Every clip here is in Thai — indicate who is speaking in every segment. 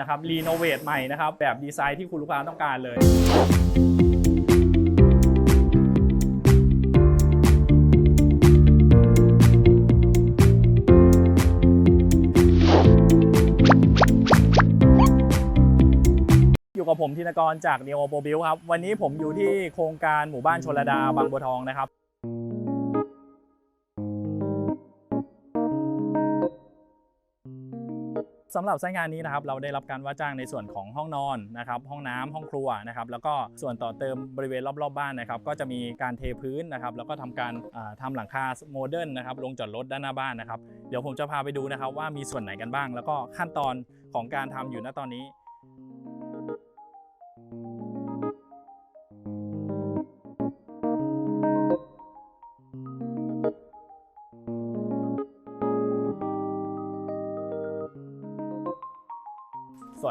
Speaker 1: นะครับรีโนเวทใหม่นะครับ แบบดีไซน์ที่คุณลูกค้าต้องการเลยอยู่กับผมธินกรจาก n e o p r o b u i l ครับ วันนี้ผมอยู่ที่โครงการหมู่บ้านชลดาบางบัวทองนะครับ สำหรับไซต์งานนี้นะครับเราได้รับการว่าจ้างในส่วนของห้องนอนนะครับห้องน้ำห้องครัวนะครับแล้วก็ส่วนต่อเติมบริเวณรอบๆบบ้านนะครับก็จะมีการเทพื้นนะครับแล้วก็ทำการอ่าทำหลังคาโมเดิร์นนะครับลงจอดรถด้านหน้าบ้านนะครับเดี๋ยวผมจะพาไปดูนะครับว่ามีส่วนไหนกันบ้าง แล้วก็ขั้นตอนของการทำอยู่ณตอนนี้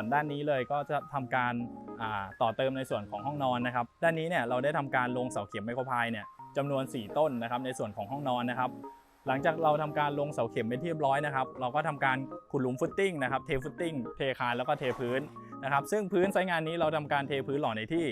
Speaker 1: วนด้านนี้เลยก็จะทำการาต่อเติมในส่วนของห้องนอนนะครับ ด้านนี้เนี่ยเราได้ทำการลงเสาเข็มไมโครพายเนี่ยจำนวน 4 ต้นนะครับในส่วนของห้องนอนนะครับ หลังจากเราทำการลงเสาเข็มเป็นที่เรียบร้อยนะครับ เราก็ทำการขุดหลุมฟุตติ้งนะครับ เทฟุตติ้ง เทคานแล้วก็เทพื้นนะครับ ซึ่งพื้นไซต์งานนี้เราทำการเทพื้นหล่อในที่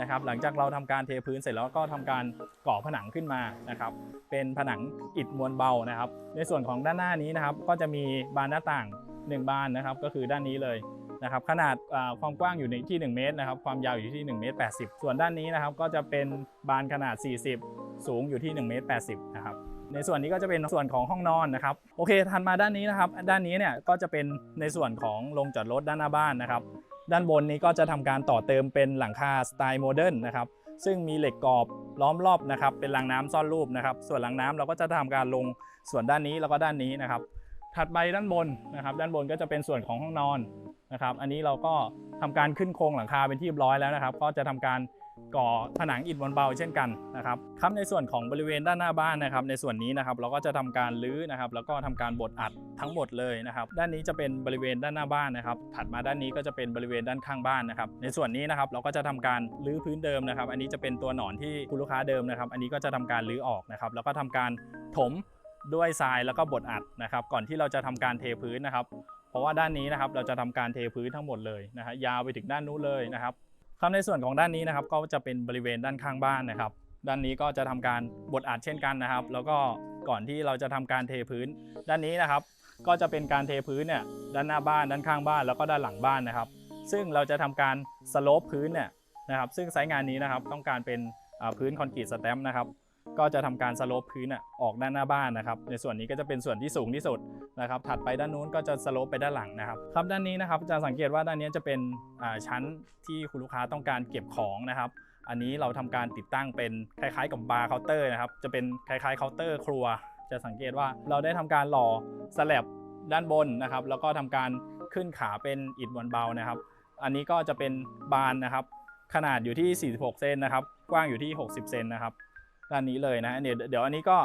Speaker 1: นะครับ หลังจากเราทำการเทพื้นเสร็จแล้วก็ทำการก่อผนังขึ้นมานะครับ เป็นผนังอิฐมวลเบานะครับ ในส่วนของด้านหน้านี้นะครับ ก็จะมีบานหน้าต่าง 1 บานนะครับ ก็คือด้านนี้เลย นะครับขนาดความกว้างอยู่ในที่ 1 เมตรนะครับความยาวอยู่ที่1เมตร80 ส่วนด้านนี้นะครับก็จะเป็นบานขนาด 40 สูงอยู่ที่1เมตร80นะครับในส่วนนี้ก็จะเป็นส่วนของห้องนอนนะครับโอเคถัดมาด้านนี้นะครับ ด้านนี้เนี่ยก็จะเป็นในส่วนของโรงจอดรถด้านหน้าบ้านนะครับด้านบนนี้ก็จะทำการต่อเติมเป็นหลังคาสไตล์โมเดิร์นนะครับซึ่งมีเหล็กกรอบล้อมรอบนะครับเป็นรางน้ำซ่อนรูปนะครับ ส่วนรางน้ำเราก็จะทำการลงส่วนด้านนี้แล้วก็ด้านนี้นะครับ ถัดไปด้านบนนะครับ ด้านบนก็จะเป็นส่วนของห้องนอน นะครับ อันนี้เราก็ทำการขึ้นโครงหลังคาเป็นที่เรียบร้อยแล้วนะครับ ก็จะทำการก่อผนังอิฐมวลเบาเช่นกันนะครับครับในส่วนของบริเวณด้านหน้าบ้านนะครับ ในส่วนนี้นะครับเราก็จะทำการรื้อนะครับ แล้วก็ทำการบดอัดทั้งหมดเลยนะครับ ด้านนี้จะเป็นบริเวณด้านหน้าบ้านนะครับ ถัดมาด้านนี้ก็จะเป็นบริเวณด้านข้างบ้านนะครับ ในส่วนนี้นะครับเราก็จะทำการรื้อพื้นเดิมนะครับ อันนี้จะเป็นตัวหนอนที่คุณลูกค้าเดิมนะครับ อันนี้ก็จะทำการรื้อออกนะครับ แล้วก็ทำการถมด้วยทรายแล้วก็บดอัดนะครับ ก่อนที่เราจะทำการเทพื้นนะครับ เพราะว่าด้านนี้นะครับเราจะทำการเทพื้นทั้งหมดเลยนะฮะยาวไปถึงด้านนู้นเลยนะครับครับในส่วนของด้านนี้นะครับก็จะเป็นบริเวณด้านข้างบ้านนะครับ ด้านนี้ก็จะทำการบดอัดเช่นกันนะครับ แล้วก็ก่อนที่เราจะทำการเทพื้น ด้านนี้นะครับ ก็จะเป็นการเทพื้นเนี่ยด้านหน้าบ้านด้านข้างบ้านแล้วก็ด้านหลังบ้านนะครับ ซึ่งเราจะทำการสโลปพื้นเนี่ยนะครับ ซึ่งไซต์งานนี้นะครับต้องการเป็นพื้นคอนกรีตสแตมป์นะครับ ก็จะทำการสโลปพื้นอะออกด้านหน้าบ้านนะครับ ในส่วนนี้ก็จะเป็นส่วนที่สูงที่สุดนะครับ ถัดไปด้านนู้นก็จะสโลปไปด้านหลังนะครับ ครับด้านนี้นะครับจะสังเกตว่าด้านนี้จะเป็นชั้นที่คุณลูกค้าต้องการเก็บของนะครับ อันนี้เราทำการติดตั้งเป็นคล้ายๆกับบาร์เคาน์เตอร์นะครับ จะเป็นคล้ายๆเคาน์เตอร์ครัว จะสังเกตว่าเราได้ทำการหล่อสแลบด้านบนนะครับ แล้วก็ทำการขึ้นขาเป็นอิฐมวลเบานะครับ อันนี้ก็จะเป็นบานนะครับ ขนาดอยู่ที่ 46 เซนนะครับ กว้างอยู่ที่ 60 เซนนะครับ ด้านนี้เลยนะเดี๋ยวเดี๋ยวอันนี้ก็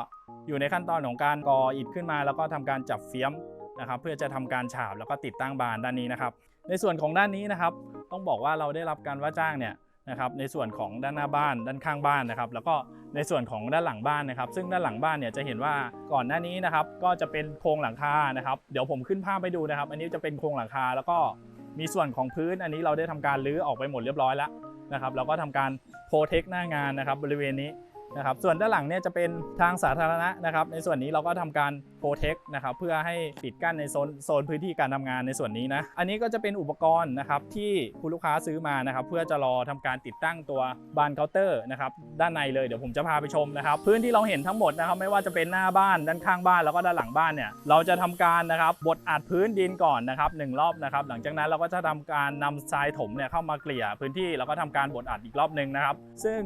Speaker 1: อยู่ในขั้นตอนของการก่ออิฐขึ้นมา แล้วก็ทำการจับเฟี้ยมนะครับเพื่อจะทำการฉาบแล้วก็ติดตั้งบานด้านนี้นะครับ ในส่วนของด้านนี้นะครับ ต้องบอกว่าเราได้รับการว่าจ้างเนี่ยนะครับในส่วนของด้านหน้าบ้านด้านข้างบ้านนะครับ แล้วก็ในส่วนของด้านหลังบ้านนะครับ ซึ่งด้านหลังบ้านเนี่ยจะเห็นว่าก่อนหน้านี้นะครับ ก็จะเป็นโครงหลังคานะครับเดี๋ยวผมขึ้นภาพไปดูนะครับ อันนี้จะเป็นโครงหลังคาแล้วก็มีส่วนของพื้นอันนี้เราได้ทำการรื้อออกไปหมดเรียบร้อยแล้วนะครับเราก็ทำการโปรเทคหน้างานนะครับบริเวณนี้ นะครับส่วนด้านหลังเนี่ยจะเป็นทางสาธารณะนะครับ ในส่วนนี้เราก็ทำการโปรเทคนะครับเพื่อให้ปิดกั้นในโซนโซนพื้นที่การทำงานในส่วนนี้นะอันนี้ก็จะเป็นอุปกรณ์นะครับที่คุณลูกค้าซื้อมานะครับเพื่อจะรอทำการติดตั้งตัวบานเคาน์เตอร์นะครับด้านในเลยเดี๋ยวผมจะพาไปชมนะครับพื้นที่เราเห็นทั้งหมดนะครับไม่ว่าจะเป็นหน้าบ้านด้านข้างบ้านแล้วก็ด้านหลังบ้านเนี่ยเราจะทำการนะครับบดอัดพื้นดินก่อนนะครับหนึ่งรอบนะครับหลังจากนั้นเราก็จะทำการนำทรายถมเนี่ยเข้ามาเกลี่ยพื้นที่แล้วก็ทำการบดอัดอีกรอบหนึ่งนะครับซึ่ง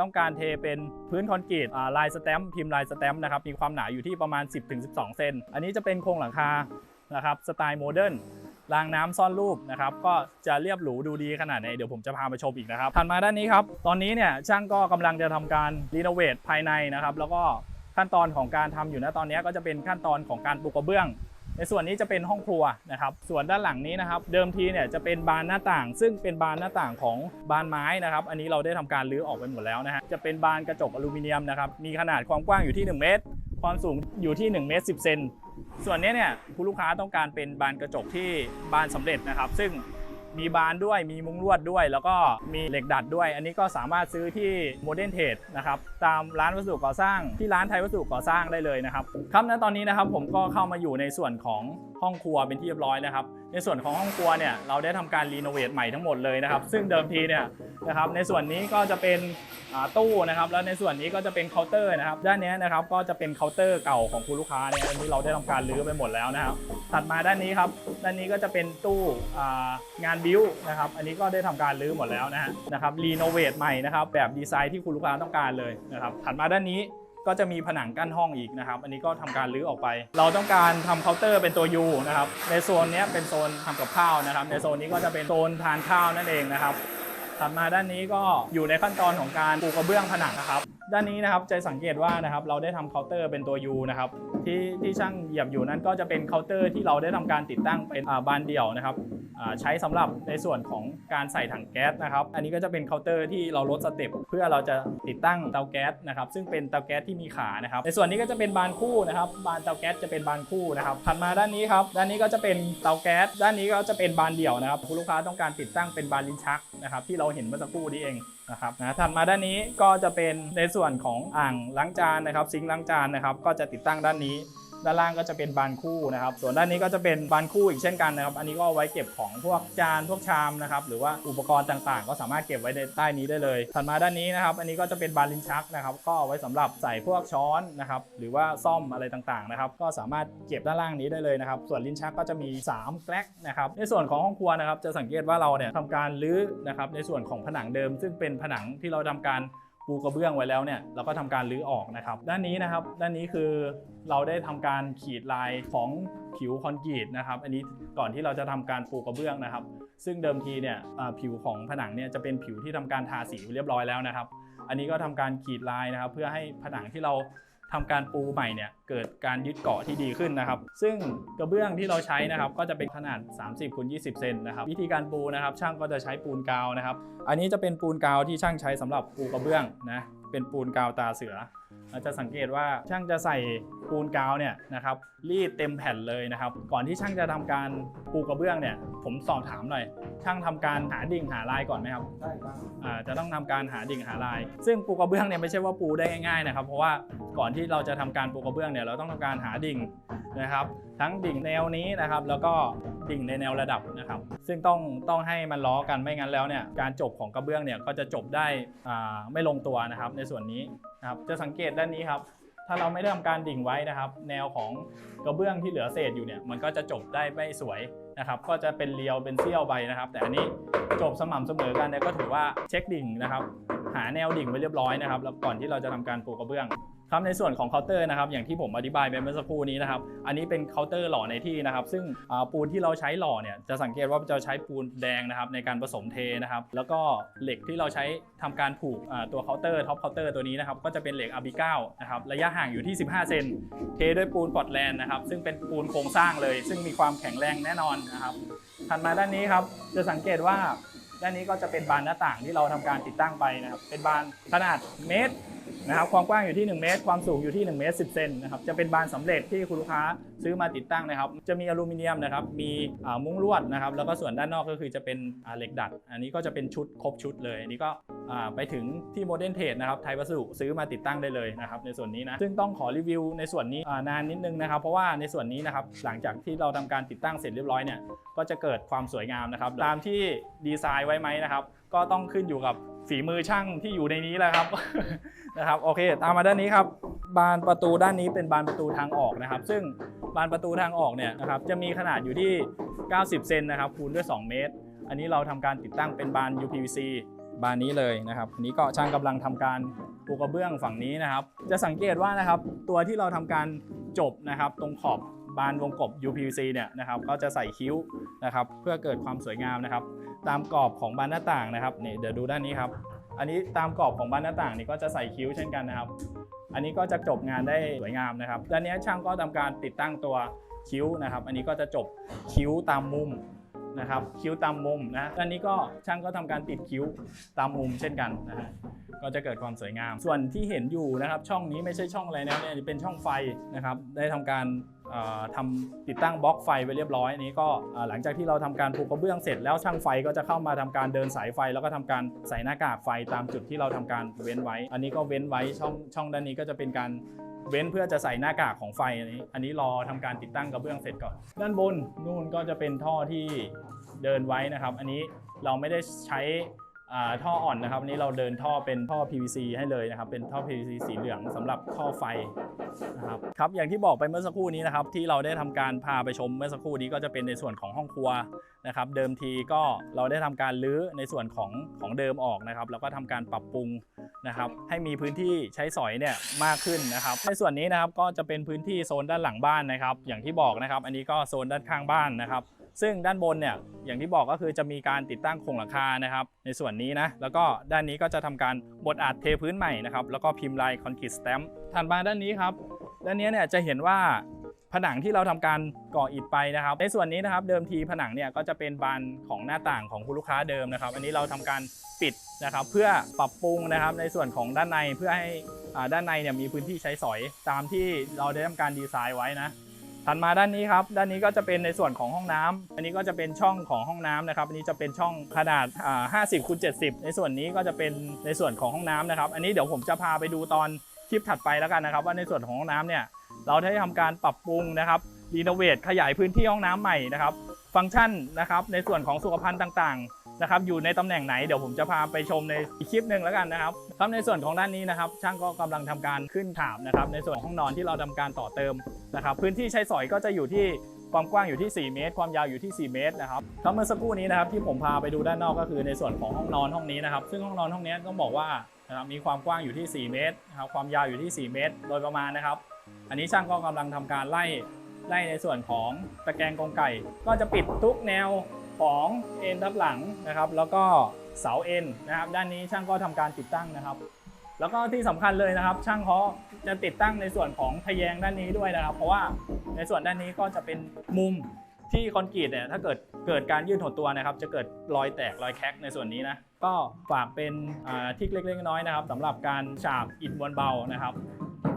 Speaker 1: ต้องการเทเป็นพื้นคอนกรีตลายสแตมป์พิมพ์ลายสแตมป์นะครับมีความหนาอยู่ที่ประมาณ 10-12เซน อันนี้จะเป็นโครงหลังคา นะครับ สไตล์โมเดิร์นรางน้ำซ่อนรูปนะครับ ก็จะเรียบหรูดูดีขนาดไหน เดี๋ยวผมจะพาไปชมอีกนะครับ ถัดมาด้านนี้ครับ ตอนนี้เนี่ยช่างก็กำลังจะทำการรีโนเวทภายในนะครับ แล้วก็ขั้นตอนของการทำอยู่ณตอนนี้ก็จะเป็นขั้นตอนของการปูกระเบื้อง ในส่วนนี้จะเป็นห้องครัวนะครับ ส่วนด้านหลังนี้นะครับ เดิมทีเนี่ยจะเป็นบานหน้าต่าง ซึ่งเป็นบานหน้าต่างของบานไม้นะครับ อันนี้เราได้ทำการรื้อออกไปหมดแล้วนะฮะ จะเป็นบานกระจกอลูมิเนียมนะครับ มีขนาดความกว้างอยู่ที่ 1 เมตร ความสูงอยู่ที่1เมตร10เซนส่วนนี้เนี่ยผู้ลูกค้าต้องการเป็นบานกระจกที่บานสำเร็จนะครับ ซึ่งมีบานด้วยมีมุ้งลวดด้วย แล้วก็มีเหล็กดัดด้วย อันนี้ก็สามารถซื้อที่โมเดิร์นเทรดนะครับตามร้านวัสดุก่อสร้างที่ร้านไทยวัสดุก่อสร้างได้เลยนะครับครับณตอนนี้นะครับผมก็เข้ามาอยู่ในส่วนของ ห้องครัวเป็นที่เรียบร้อยนะครับ ในส่วนของห้องครัวเนี่ยเราได้ทำการรีโนเวทใหม่ทั้งหมดเลยนะครับ ซึ่งเดิมทีเนี่ยนะครับในส่วนนี้ก็จะเป็นตู้นะครับแล้วในส่วนนี้ก็จะเป็นเคาน์เตอร์นะครับ ด้านนี้นะครับก็จะเป็นเคาน์เตอร์เก่าของคุณลูกค้าเนี่ยอันนี้เราได้ทำการรื้อไปหมดแล้วนะครับ ถัดมาด้านนี้ครับด้านนี้ก็จะเป็นตู้งานบิวนะครับอันนี้ก็ได้ทำการรื้อหมดแล้วนะฮะนะครับรีโนเวทใหม่นะครับแบบดีไซน์ที่คุณลูกค้าต้องการเลยนะครับถัดมาด้านนี้ ก็จะมีผนังกั้นห้องอีกนะครับ อันนี้ก็ทำการรื้อออกไป เราต้องการทำเคาน์เตอร์เป็นตัว U นะครับ ในโซนนี้เป็นโซนทำกับข้าวนะครับ ในโซนนี้ก็จะเป็นโซนทานข้าวนั่นเองนะครับถัดมาด้านนี้ก็อยู่ในขั้นตอนของการปูกระเบื้องผนังนะครับ ด้านนี้นะครับจะสังเกตว่านะครับเราได้ทำเคาน์เตอร์เป็นตัว U นะครับที่ที่ช่างเหยียบอยู่นั้นก็จะเป็นเคาน์เตอร์ที่เราได้ทำการติดตั้งเป็นบานเดี่ยวนะครับใช้สำหรับในส่วนของการใส่ถังแก๊สนะครับ อันนี้ก็จะเป็นเคาน์เตอร์ที่เราลดสเต็ปเพื่อเราจะติดตั้งเตาแก๊สนะครับซึ่งเป็นเตาแก๊สที่มีขานะครับ ในส่วนนี้ก็จะเป็นบานคู่นะครับบานเตาแก๊สจะเป็นบานคู่นะครับถัดมาด้านนี้ครับด้านนี้ก็จะเป็นเตาแก๊สด้านนี้ก็จะเป็นบานเดี่ยวนะครับคุณลูกค้าต้องการติดตั้งเป็นบานลิ้นชักนะครับที่เราเห็นเมื่อสักครู่นี้เองนะครับนะถัดมาด้านนี้ก็จะเป็นในส่วน่วนของอ่างล้างจานนะครับซิงค์ล้างจานนะครับก็จะติดตั้งด้านนี้ ด้านล่างก็จะเป็นบานคู่นะครับ ส่วนด้านนี้ก็จะเป็นบานคู่อีกเช่นกันนะครับ อันนี้ก็ไว้เก็บของพวกจานพวกชามนะครับหรือว่าอุปกรณ์ต่างๆ ก็สามารถเก็บไว้ในใต้นี้ได้เลย ถัดมาด้านนี้นะครับ อันนี้ก็จะเป็นบานลิ้นชักนะครับ ก็เอาไว้สำหรับใส่พวกช้อนนะครับหรือว่าซ่อมอะไรต่างๆนะครับ ก็สามารถเก็บด้านล่างนี้ได้เลยนะครับ ส่วนลิ้นชักก็จะมี 3 แกลกนะครับ ในส่วนของห้องครัวนะครับ จะสังเกตว่าเราเนี่ยทำการรื้อนะครับในส่วนของผนังเดิม ซึ่งเป็นผนังที่เราทำการ ปูกระเบื้องไว้แล้วเนี่ยเราก็ทำการรื้อออกนะครับ ด้านนี้นะครับ ด้านนี้คือเราได้ทำการขีดลายของผิวคอนกรีตนะครับ อันนี้ก่อนที่เราจะทำการปูกระเบื้องนะครับ ซึ่งเดิมทีเนี่ยผิวของผนังเนี่ยจะเป็นผิวที่ทำการทาสีเรียบร้อยแล้วนะครับ อันนี้ก็ทำการขีดลายนะครับ เพื่อให้ผนังที่เรา ทำการปูใหม่เนี่ยเกิดการยึดเกาะที่ดีขึ้นนะครับ ซึ่งกระเบื้องที่เราใช้นะครับก็จะเป็นขนาด 30คูณ20 เซนนะครับวิธีการปูนะครับ ช่างก็จะใช้ปูนกาวนะครับ อันนี้จะเป็นปูนกาวที่ช่างใช้สำหรับปูกระเบื้องนะเป็นปูนกาวตาเสือ เราจะสังเกตว่าช่างจะใส่ปูนกาวเนี่ยนะครับรีดเต็มแผ่นเลยนะครับ ก่อนที่ช่างจะทำการปูกระเบื้องเนี่ย ผมสอบถามหน่อย ช่างทำการหาดิ่งหาลายก่อนไหมครับ
Speaker 2: ได้ครับ
Speaker 1: อ่าจะต้องทำการหาดิ่งหาลาย ซึ่งปูกระเบื้องเนี่ยไม่ใช่ว่าปูได้ง่ายๆนะครับ เพราะว่าก่อนที่เราจะทำการปูกระเบื้องเนี่ยเราต้องทำการหาดิ่งนะครับ ทั้งดิ่งแนวนี้นะครับ แล้วก็ดิ่งในแนวระดับนะครับ ซึ่งต้องต้องให้มันล้อกันไม่งั้นแล้วเนี่ยการจบของกระเบื้องเนี่ยก็จะจบได้อ่าไม่ลงตัวนะครับในส่วนนี้ นะครับจะสังเกตด้านนี้ครับ ถ้าเราไม่ได้ทำการดิ่งไว้นะครับ แนวของกระเบื้องที่เหลือเศษอยู่เนี่ยมันก็จะจบได้ไม่สวยนะครับก็จะเป็นเรียวเป็นเสี้ยวไปนะครับ แต่อันนี้จบสม่ำเสมอกันเนี่ยก็ถือว่าเช็คดิ่งนะครับ หาแนวดิ่งไว้เรียบร้อยนะครับ แล้วก่อนที่เราจะทำการปูกระเบื้อง ครับในส่วนของเคาน์เตอร์นะครับอย่างที่ผมอธิบายไปเมื่อสักครู่นี้นะครับอันนี้เป็นเคาน์เตอร์หล่อในที่นะครับ ซึ่งปูนที่เราใช้หล่อเนี่ยจะสังเกตว่าจะใช้ปูนแดงนะครับในการผสมเทนะครับ แล้วก็เหล็กที่เราใช้ทำการผูกตัวเคาน์เตอร์ท็อปเคาน์เตอร์ตัวนี้นะครับก็จะเป็นเหล็กอาบิก้านะครับระยะห่างอยู่ที่ 15 เซนเทด้วยปูนปอร์ตแลนด์นะครับซึ่งเป็นปูนโครงสร้างเลย ซึ่งมีความแข็งแรงแน่นอนนะครับถัดมาด้านนี้ครับจะสังเกตว่าด้านนี้ก็จะเป็นบานหน้าต่างที่เราทำการติดตั้งไปนะครับเป็นบานขนาดเมตร นะครับความกว้างอยู่ที่ 1 เมตร ความสูงอยู่ที่ 1 เมตร 10 เซนนะครับจะเป็นบานสำเร็จที่คุณลูกค้าซื้อมาติดตั้งนะครับ จะมีอลูมิเนียมนะครับมีมุ้งลวดนะครับแล้วก็ส่วนด้านนอกก็คือจะเป็นเหล็กดัด อันนี้ก็จะเป็นชุดครบชุดเลย อันนี้ก็ไปถึงที่โมเดิร์นเทรดนะครับไทยวัสดุซื้อมาติดตั้งได้เลยนะครับในส่วนนี้นะซึ่งต้องขอรีวิวในส่วนนี้นานนิดนึงนะครับเพราะว่าในส่วนนี้นะครับหลังจากที่เราทำการติดตั้งเสร็จเรียบร้อยเนี่ยก็จะเกิดความสวยงามนะครับตามที่ดีไซน์ไว้ไหมนะครับก็ต้องขึ้นอยู่กับ ฝีมือช่างที่อยู่ในนี้แหละครับ นะครับโอเค ตามมาด้านนี้ครับ บานประตูด้านนี้เป็นบานประตูทางออกนะครับ ซึ่งบานประตูทางออกเนี่ยนะครับจะมีขนาดอยู่ที่ 90 เซนนะครับคูณด้วย 2 เมตร อันนี้เราทำการติดตั้งเป็นบาน UPVC บานนี้เลยนะครับนี้ก็ช่างกำลังทำการปูกระเบื้องฝั่งนี้นะครับ จะสังเกตว่านะครับตัวที่เราทำการจบนะครับตรงขอบ บานวงกบ UPVC เนี่ยนะครับก็จะใส่คิ้วนะครับเพื่อเกิดความสวยงามนะครับ ตามกรอบของบานหน้าต่างนะครับนี่เดี๋ยวดูด้านนี้ครับ อันนี้ตามกรอบของบานหน้าต่างนี่ก็จะใส่คิ้วเช่นกันนะครับ อันนี้ก็จะจบงานได้สวยงามนะครับด้านนี้ช่างก็ทำการติดตั้งตัวคิ้วนะครับ อันนี้ก็จะจบคิ้วตามมุมนะครับ คิ้วตามมุมนะด้านนี้ก็ช่างก็ทำการติดคิ้วตามมุมเช่นกันนะฮะ ก็จะเกิดความสวยงาม ส่วนที่เห็นอยู่นะครับ ช่องนี้ไม่ใช่ช่องอะไรนะเนี่ยเป็นช่องไฟนะครับ ได้ทำการเอ่อทำติดตั้งบล็อกไฟไว้เรียบร้อยอันนี้ก็หลังจากที่เราทำการปูกระเบื้องเสร็จแล้วช่างไฟก็จะเข้ามาทำการเดินสายไฟ แล้วก็ทำการใส่หน้ากากไฟตามจุดที่เราทำการเว้นไว้ อันนี้ก็เว้นไว้ช่องช่องด้านนี้ก็จะเป็นการเว้นเพื่อจะใส่หน้ากากของไฟอันนี้ อันนี้รอทำการติดตั้งกระเบื้องเสร็จก่อน ด้านบนนู่นก็จะเป็นท่อที่เดินไว้นะครับ อันนี้เราไม่ได้ใช้ ท่ออ่อนนะครับอันนี้เราเดินท่อเป็นท่อ PVC ให้เลยนะครับเป็นท่อ PVC สีเหลืองสำหรับท่อไฟนะครับครับอย่างที่บอกไปเมื่อสักครู่นี้นะครับที่เราได้ทำการพาไปชมเมื่อสักครู่นี้ก็จะเป็นในส่วนของห้องครัวนะครับเดิมทีก็เราได้ทำการรื้อในส่วนของของเดิมออกนะครับแล้วก็ทำการปรับปรุงนะครับให้มีพื้นที่ใช้สอยเนี่ยมากขึ้นนะครับในส่วนนี้นะครับก็จะเป็นพื้นที่โซนด้านหลังบ้านนะครับ อย่างที่บอกนะครับ อันนี้ก็โซนด้านข้างบ้านนะครับ ซึ่งด้านบนเนี่ยอย่างที่บอกก็คือจะมีการติดตั้งโครงหลังคานะครับ ในส่วนนี้นะแล้วก็ด้านนี้ก็จะทำการบดอัดเทพื้นใหม่นะครับแล้วก็พิมพ์ลายคอนกรีตสแตมป์ถัดมาด้านนี้ครับด้านนี้เนี่ยจะเห็นว่าผนังที่เราทำการก่ออิฐไปนะครับ ในส่วนนี้นะครับเดิมทีผนังเนี่ยก็จะเป็นบานของหน้าต่างของคุณลูกค้าเดิมนะครับ อันนี้เราทำการปิดนะครับ เพื่อปรับปรุงนะครับในส่วนของด้านในเพื่อให้อ่าด้านในเนี่ยมีพื้นที่ใช้สอยตามที่เราได้ทำการดีไซน์ไว้นะ ถัดมาด้านนี้ครับ ด้านนี้ก็จะเป็นในส่วนของห้องน้ำอันนี้ก็จะเป็นช่องของห้องน้ำนะครับ อันนี้จะเป็นช่องขนาด 50คูณ70 ในส่วนนี้ก็จะเป็นในส่วนของห้องน้ำนะครับ อันนี้เดี๋ยวผมจะพาไปดูตอนคลิปถัดไปแล้วกันนะครับ ว่าในส่วนของห้องน้ำเนี่ย เราได้ทำการปรับปรุงนะครับรีโนเวทขยายพื้นที่ห้องน้ำใหม่นะครับ ฟังก์ชันนะครับ ในส่วนของสุขภัณฑ์ต่างๆนะครับ อยู่ในตำแหน่งไหนเดี๋ยวผมจะพาไปชมในอีกคลิปหนึ่งแล้วกันนะครับครับในส่วนของด้านนี้นะครับ ช่างก็กำลังทำการขึ้นถามนะครับ ในส่วนห้องนอนที่เราทำการต่อเติม นะครับพื้นที่ใช้สอยก็จะอยู่ที่ความกว้างอยู่ที่ 4 เมตร ความยาวอยู่ที่ 4 เมตรนะครับครับเมื่อสักครู่นี้นะครับที่ผมพาไปดูด้านนอกก็คือในส่วนของห้องนอนห้องนี้นะครับ ซึ่งห้องนอนห้องนี้ต้องบอกว่านะครับมีความกว้างอยู่ที่ 4 เมตรนะครับความยาวอยู่ที่ 4 เมตร โดยประมาณนะครับ อันนี้ช่างก็กำลังทำการไล่ไล่ในส่วนของตะแกรงกรงไก่ ก็จะปิดทุกแนวของเอ็นทับหลังนะครับ แล้วก็เสาเอ็นนะครับ ด้านนี้ช่างก็ทำการติดตั้งนะครับ แล้วก็ที่สำคัญเลยนะครับ ช่างเขาจะติดตั้งในส่วนของทะแยงด้านนี้ด้วยนะครับ เพราะว่าในส่วนด้านนี้ก็จะเป็นมุมที่คอนกรีตเนี่ยถ้าเกิดเกิดการยืดหดตัวนะครับ จะเกิดรอยแตกรอยแคกในส่วนนี้นะก็ฝากเป็นทิกเล็กๆน้อยๆนะครับสำหรับการฉาบอิฐมวลเบานะครับ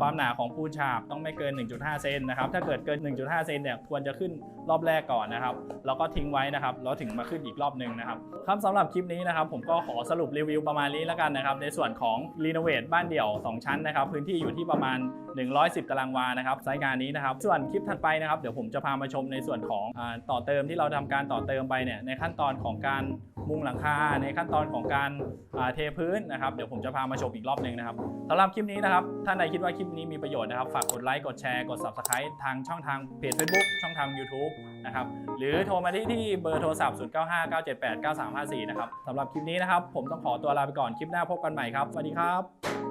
Speaker 1: ความหนาของปูนฉาบต้องไม่เกิน 1.5 เซนนะครับ ถ้าเกิดเกิน 1.5 เซนเนี่ยควรจะขึ้นรอบแรกก่อนนะครับ แล้วก็ทิ้งไว้นะครับ แล้วถึงมาขึ้นอีกรอบหนึ่งนะครับครับสำหรับคลิปนี้นะครับ ผมก็ขอสรุปรีวิวประมาณนี้แล้วกันนะครับ ในส่วนของรีโนเวทบ้านเดี่ยว 2 ชั้นนะครับ พื้นที่อยู่ที่ประมาณ 110 ตารางวา นะครับไซต์งานนี้นะครับ ส่วนคลิปถัดไปนะครับ เดี๋ยวผมจะพามาชมในส่วนของอต่อเติมที่เราทำการต่อเติมไปเนี่ย ในขั้นตอนของการมุงหลังคา ในขั้นตอนของการเทพื้นนะครับ เดี๋ยวผมจะพามาชมอีกรอบหนึ่งนะครับสำหรับคลิปนี้นะครับ ท่านใดคิดว่าคลิปนี้มีประโยชน์นะครับ ฝากกดไลค์ กดแชร์ กด Subscribe ทางช่องทางเพจ Facebook ช่องทาง YouTube นะครับ หรือโทรมาที่ที่เบอร์โทรศัพท์ 0959789354 นะครับสำหรับคลิปนี้นะครับ ผมต้องขอตัวลาไปก่อน คลิปหน้าพบกันใหม่ครับ สวัสดีครับ